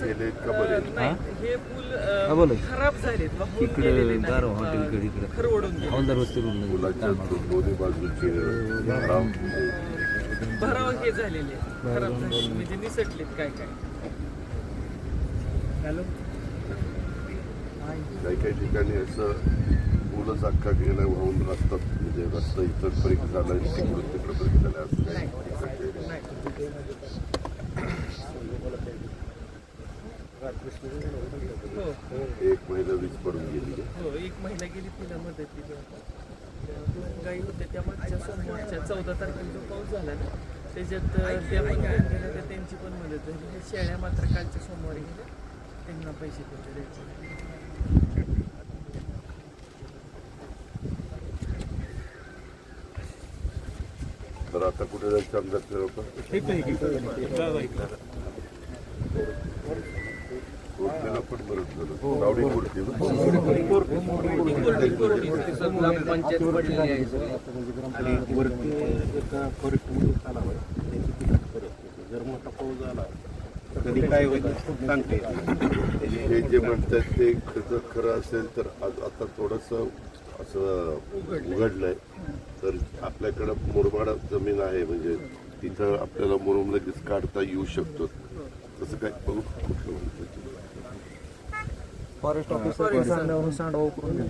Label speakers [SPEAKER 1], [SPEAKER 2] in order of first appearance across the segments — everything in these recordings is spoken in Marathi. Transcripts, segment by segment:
[SPEAKER 1] हे?
[SPEAKER 2] हा, बोला.
[SPEAKER 1] खराब झालेत. वाहून
[SPEAKER 2] इकडं. गारो हॉटेलकडे इकडे
[SPEAKER 3] राम
[SPEAKER 1] भराव हे झालेले. खराब झालेले. म्हणजे निसटलेत काय काय?
[SPEAKER 3] काही काही ठिकाणी असं पूलच अख्खा गेला वाहून रस्ता म्हणजे रस्ता इतर परीक झाला तिकडून तिकडं परीक झाला असं काही
[SPEAKER 1] हो
[SPEAKER 3] एक महिला वीज पडून गेली
[SPEAKER 1] हो एक महिला गेली तिला मदत दिली दोन गायी होत्या त्या मागच्या सोमवारच्या चौदा तारखेला जो पाऊस झाला ना त्याच्यात त्या पण गेल्या त्या त्यांची पण मदत झाली. शेळ्या मात्र कालच्या सोमवारी गेल्या त्यांना पैसे द्यायचे द्यायचे?
[SPEAKER 3] तर आता कुठे जायचं आमदार लोक? कोर्टीला पण बरंच झालं गावडी कोर्टी
[SPEAKER 4] आणि वरती एका फॉरेस्टमध्ये चालावं त्याची ती करत होती. जर मोठा पाऊस झाला तर कधी काय होईल सांगते
[SPEAKER 3] हे जे म्हणतात ते खरं खरं असेल तर आज आता थोडंसं असं उघडलंय. तर आपल्याकडं मुरमाड जमीन आहे म्हणजे तिथं आपल्याला मुरुम लगेच काढता येऊ शकतो तसं काय बघू कुठलं म्हणतात
[SPEAKER 2] फॉरेस्ट ऑफिसर सांडवून सांडवा करून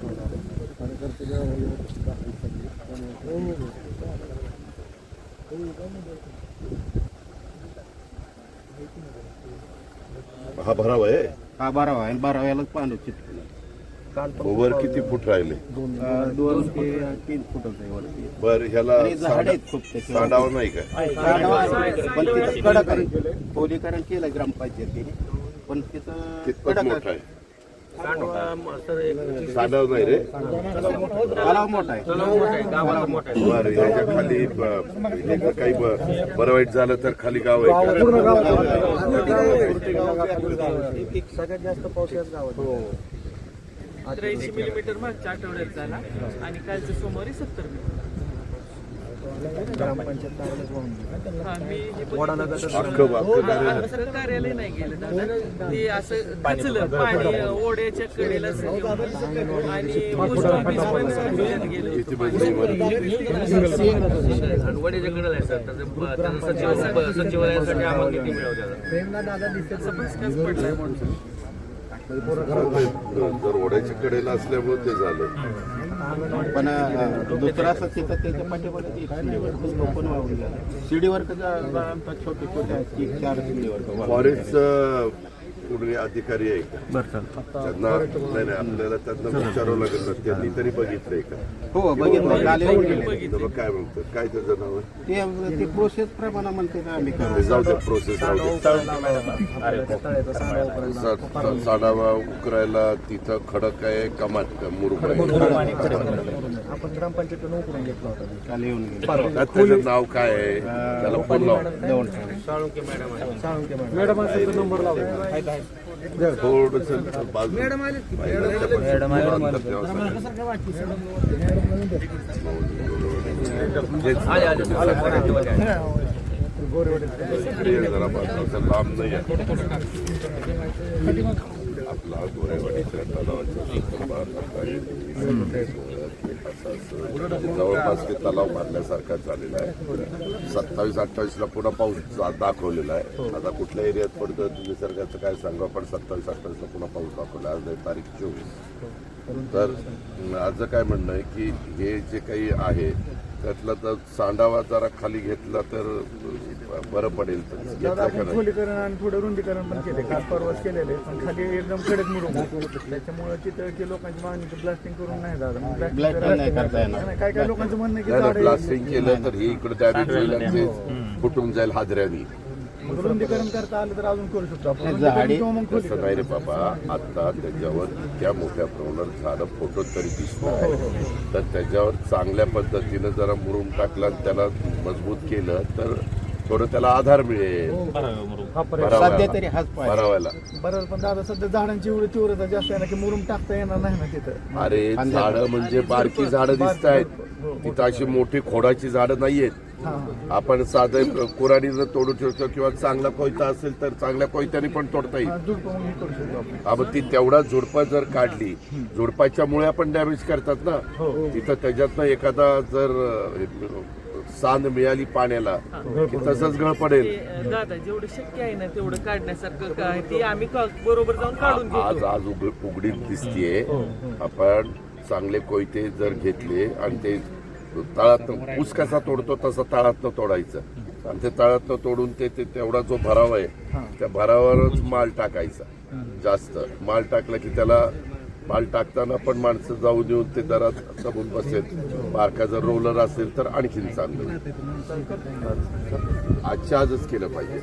[SPEAKER 3] हा भराव आहे
[SPEAKER 4] हा बारावा आहे आणि बाराव्याला पाणी चिटकलं
[SPEAKER 3] वर किती फूट राहिले?
[SPEAKER 4] दोन ते तीन
[SPEAKER 3] बर ह्याला सांडावं नाही
[SPEAKER 4] आहे. पण तिथं कडक आहे. खोलीकरण केलं ग्रामपंचायतीने. पण तिथं
[SPEAKER 3] कितपत मोठा आहे? सांडाव नाही रे.
[SPEAKER 4] तलाव मोठा आहे.
[SPEAKER 3] बर ह्याच्या खाली हे जर काही ब- बरं वाईट झालं तर खाली गाव आहे का?
[SPEAKER 2] सगळ्यात जास्त पाऊस याच गावात.
[SPEAKER 1] त्र्याऐंशी मिलीमीटर मागच्या आठवड्यात झाला आणि कालच्या सोमवारी सत्तर मिलीमीटर. हा मी हे असं कार्यालय नाही गेलं दादा. ते असं खचलं पाणी ओढ्याच्या कडेला सगळं आणि पोस्ट ऑफिस पण गेलं.
[SPEAKER 3] म्हणजे
[SPEAKER 5] सचिवालयासाठी आम्हाला किती मिळवतात?
[SPEAKER 1] त्याचा भसकाच पडलाय म्हणून.
[SPEAKER 3] जर ओढ्याच्या कडेला असल्यामुळे ते झालं.
[SPEAKER 4] पण दुसरा असं तिथं त्याच्या पाठीमागे ते शिडीवर वाहून गेला. शिडीवर कसं चार शिडीवर
[SPEAKER 3] फॉरेस्ट कुठले अधिकारी आहे का? त्यांना नाही नाही आपल्याला त्यांना विचारावं लागेल ना त्यांनी तरी बघितलंय का?
[SPEAKER 4] हो बघितलं काल येऊन गेले
[SPEAKER 3] तर मग काय म्हणतात? काय त्याचं नाव आहे
[SPEAKER 4] ते ते प्रोसेस प्रमाणे म्हणते ना आम्ही.
[SPEAKER 3] ते
[SPEAKER 4] करू
[SPEAKER 3] जाऊ दे प्रोसेस राहू दे.
[SPEAKER 2] सांडवा
[SPEAKER 3] सा- उकरायला तिथं खडक आहे कमाट का मुरुम आहे.
[SPEAKER 2] आपण ग्रामपंचायतीनं उकरून घेतला होता.
[SPEAKER 4] काल येऊन गेले.
[SPEAKER 3] त्यात त्याचं नाव काय आहे? त्याला फोन लाव.
[SPEAKER 2] साळुंके मॅडम नंबर लावला
[SPEAKER 3] थोडस बाजू
[SPEAKER 2] मॅडम
[SPEAKER 3] जरा बाजूचं लांब नाही आहे. आपला गोरेवाडीच्या तलावाच्या जवळपास ते तलाव भरल्यासारखा झालेला आहे. सत्तावीस अठ्ठावीसला पुन्हा पाऊस दाखवलेला आहे. आता कुठल्या एरियात पडतं निसर्गाचं काय सांगा पण सत्तावीस अठ्ठावीसला पुन्हा पाऊस दाखवला. आज आहे तारीख चोवीस. तर माझं काय म्हणणं आहे की हे जे काही आहे त्यातलं तर सांडावा जरा खाली घेतला तर बरं पडेल
[SPEAKER 6] खोलीकरण आणि थोडं रुंदीकरण पण केले काल परवाच केलेले पण खाली एकदम कडक मुरुम त्याच्यामुळे तिथं की लोकांची मागणी ब्लास्टिंग करून नाही.
[SPEAKER 4] नाही,
[SPEAKER 6] काय काय लोकांचं म्हणणं की
[SPEAKER 3] प्लास्टिंग केलं तर ही इकडे डॅमेज होईल आणि ते फुटून जाईल हादऱ्यानी
[SPEAKER 6] मग रुंदीकरण करता आलं तर अजून करू शकतो आपण.
[SPEAKER 3] तसं नाही रे बाबा. आता त्याच्यावर इतक्या मोठ्या प्रमाणात झाडं फोटो तरी दिसत आहे तर त्याच्यावर चांगल्या पद्धतीनं जरा मुरुम टाकला त्याला मजबूत केलं तर थोडं त्याला आधार मिळेल. भरावायला.
[SPEAKER 4] सध्या तरी हाच पाहिजे.
[SPEAKER 3] भरावायला
[SPEAKER 6] बरं पण दादा सध्या झाडांची एवढी तीव्रता जास्त आहे ना की मुरुम टाकता येणार नाही ना तिथं?
[SPEAKER 3] अरे झाडं म्हणजे बारकी झाडं दिसत आहेत. तिथं अशी मोठी खोडाची झाडं नाहीयेत. आपण साधं कुराडी जर तोडू ठेवतो किंवा चांगला कोयता असेल तर चांगल्या कोयत्याने पण तोडता येईल.
[SPEAKER 6] हे शकतो आपण.
[SPEAKER 3] हा ती तेवढा झुडपं जर काढली झुडपाच्या मुळे पण डॅमेज करतात ना. तिथं त्याच्यातनं एखादा जर सांद मिळाली पाण्याला की तसंच गळ पडेल.
[SPEAKER 1] दादा जेवढं शक्य आहे ना तेवढं काढण्यासारखं काय ते आम्ही का- बरोबर जाऊन काढून
[SPEAKER 3] आज
[SPEAKER 1] घेतो.
[SPEAKER 3] आज उघड- उघडीत दिसतीये. आपण चांगले कोयते जर घेतले आणि ते तळात ऊस कसा तोडतो तसा तळातनं तोडायचं. आणि ते तळातनं तोडून ते ते तेवढा जो भराव आहे त्या भरावावरच माल टाकायचा. जास्त माल टाकला की त्याला माल टाकताना पण माणसं जाऊन येऊन ते दरात दबून बसेल. बारका जर रोलर असेल तर आणखीन चांगलं. आजच्या आजच केलं पाहिजे.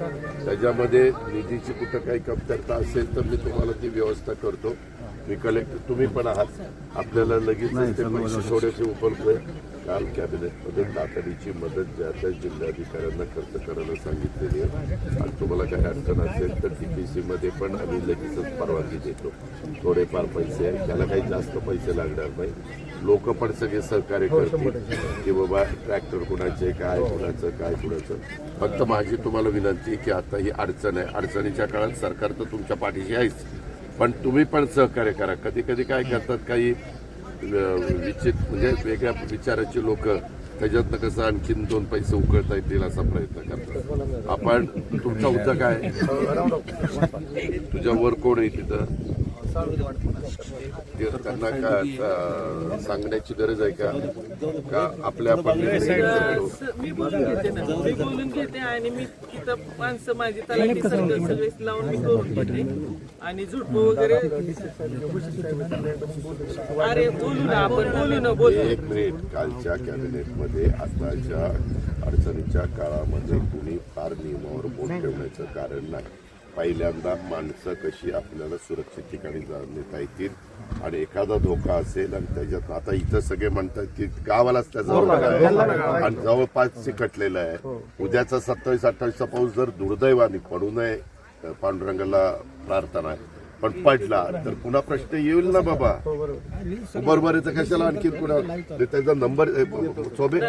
[SPEAKER 3] त्याच्यामध्ये निधीची कुठं काही कमतरता असेल तर मी तुम्हाला ती व्यवस्था करतो. मी कलेक्टर तुम्ही पण आहात. आपल्याला लगेच ते पैसे थोडेसे उपलब्ध आहे काल कॅबिनेटमध्ये तातडीची मदत ज्या त्या जिल्हाधिकाऱ्यांना खर्च करायला सांगितलेली आहे. आणि तुम्हाला काही अडचण असेल तर टीपीसी मध्ये पण आम्ही लगेचच परवानगी देतो. थोडेफार पैसे आहे. त्याला काही जास्त पैसे लागणार नाही. लोक पण सगळे सहकार्य करतील की बाबा ट्रॅक्टर कुणाचे काय कुणाचं काय कुणाचं. फक्त माझी तुम्हाला विनंती आहे की आता ही अडचण आहे. अडचणीच्या काळात सरकार तर तुमच्या पाठीशी आहेच. पण तुम्ही पण सहकार्य करा. कधी कधी काय करतात काही विचित म्हणजे वेगळ्या विचाराची लोक त्याच्यातनं कसं आणखीन दोन पैसे उकळता येतील असा प्रयत्न करतात. आपण तुमचा मुद्दा काय? तुझ्या वर कोण आहे तिथं? ते त्यांना का सांगण्याची गरज आहे का? का आपल्या
[SPEAKER 1] मी बोलून घेते ना. मी बोलून घेते आणि मी तिथं माणसं माझी तलाठी सर्कल सगळे लावून मी करून घेते. आणि झुडपं वगैरे अरे बोलू ना आपण बोलू ना बोलू.
[SPEAKER 3] एक मिनिट. कालच्या कॅबिनेटमध्ये आताच्या अडचणीच्या काळामध्ये कुणी फार नियमावर बोट ठेवण्याचं कारण नाही. पहिल्यांदा माणसं कशी आपल्याला सुरक्षित ठिकाणी नेता येतील आणि एखादा धोका असेल आणि त्याच्यात आता इथं सगळे म्हणतात की गावालाच त्याचा धोका आहे आणि जवळपास चिकटलेलं आहे. उद्याचा सत्तावीस अठ्ठावीसचा पाऊस जर दुर्दैवाने पडू नये पांडुरंगाला प्रार्थना आहे. पण पडला. तर पुन्हा प्रश्न येईल ना बाबा. बरोबर कशाला आणखी पुन्हा त्याचा नंबर सोबे?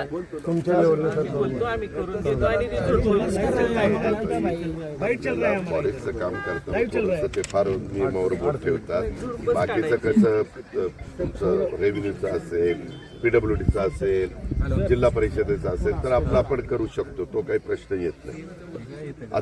[SPEAKER 3] फॉरेस्टचं काम करतात ते फार नियमावर बोट ठेवतात. बाकीचं कसं तुमचं रेव्हेन्यूचं असेल पीडब्ल्यूडीचं असेल जिल्हा परिषदेचं असेल तर आपलं आपण करू शकतो तो काही प्रश्न येत नाही.